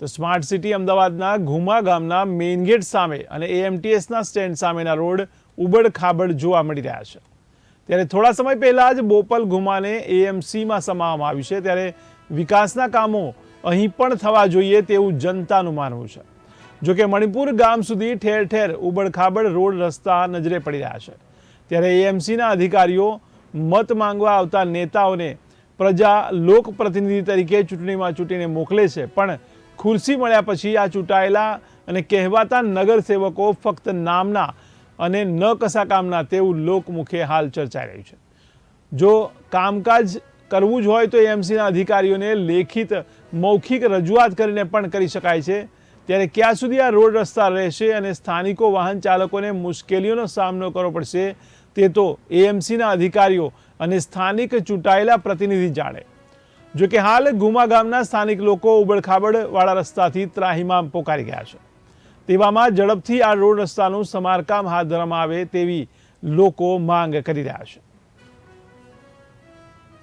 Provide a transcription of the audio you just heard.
તો smart city અમદાવાદના ઘુમા ગામના મેઇન ગેટ સામે અને એએમટીએસના સ્ટેન્ડ સામેના રોડ ઉબડ ખાબડ જોવા મળી રહ્યા છે. ત્યારે થોડા સમય પહેલાં જ બોપલ ઘુમાને એએમસીમાં સમાવવામાં આવ્યું છે. ત્યારે વિકાસના કામો અહીં પણ થવા જોઈએ તેવું જનતાનું માનવું છે. જોકે મણિપુર ગામ સુધી ઠેર ઠેર ઉબડખાબડ રોડ રસ્તા નજરે પડી રહ્યા છે. ત્યારે એએમસીના અધિકારીઓ મત માંગવા આવતા નેતાઓને પ્રજા લોકપ્રતિનિધિ તરીકે ચૂંટણીમાં ચૂંટીને મોકલે છે. પણ ખુરશી મળ્યા પછી આ ચૂંટાયેલા અને કહેવાતા નગરસેવકો ફક્ત નામના અને ન કશા કામના તેવું લોકમુખે હાલ ચર્ચાઈ રહ્યું છે. જો કામકાજ કરવું જ હોય તો એએમસીના અધિકારીઓને લેખિત મૌખિક રજૂઆત કરીને પણ કરી શકાય છે. ત્યારે ક્યાં સુધી આ રોડ રસ્તા રહેશે અને સ્થાનિકો વાહન ચાલકોને મુશ્કેલીઓનો સામનો કરવો પડશે તે તો એએમસીના અધિકારીઓ અને સ્થાનિક ચૂંટાયેલા પ્રતિનિધિ જાણે. જો કે હાલ ગુમા ગામના સ્થાનિક લોકો ઉબડખાબડવાળા રસ્તાથી ત્રાહીમામ પોકારી ગયા છે. તેવામાં ઝડપથી આ રોડ રસ્તાનું સમારકામ હાથ ધરવામાં આવે તેવી લોકો માંગ કરી રહ્યા છે.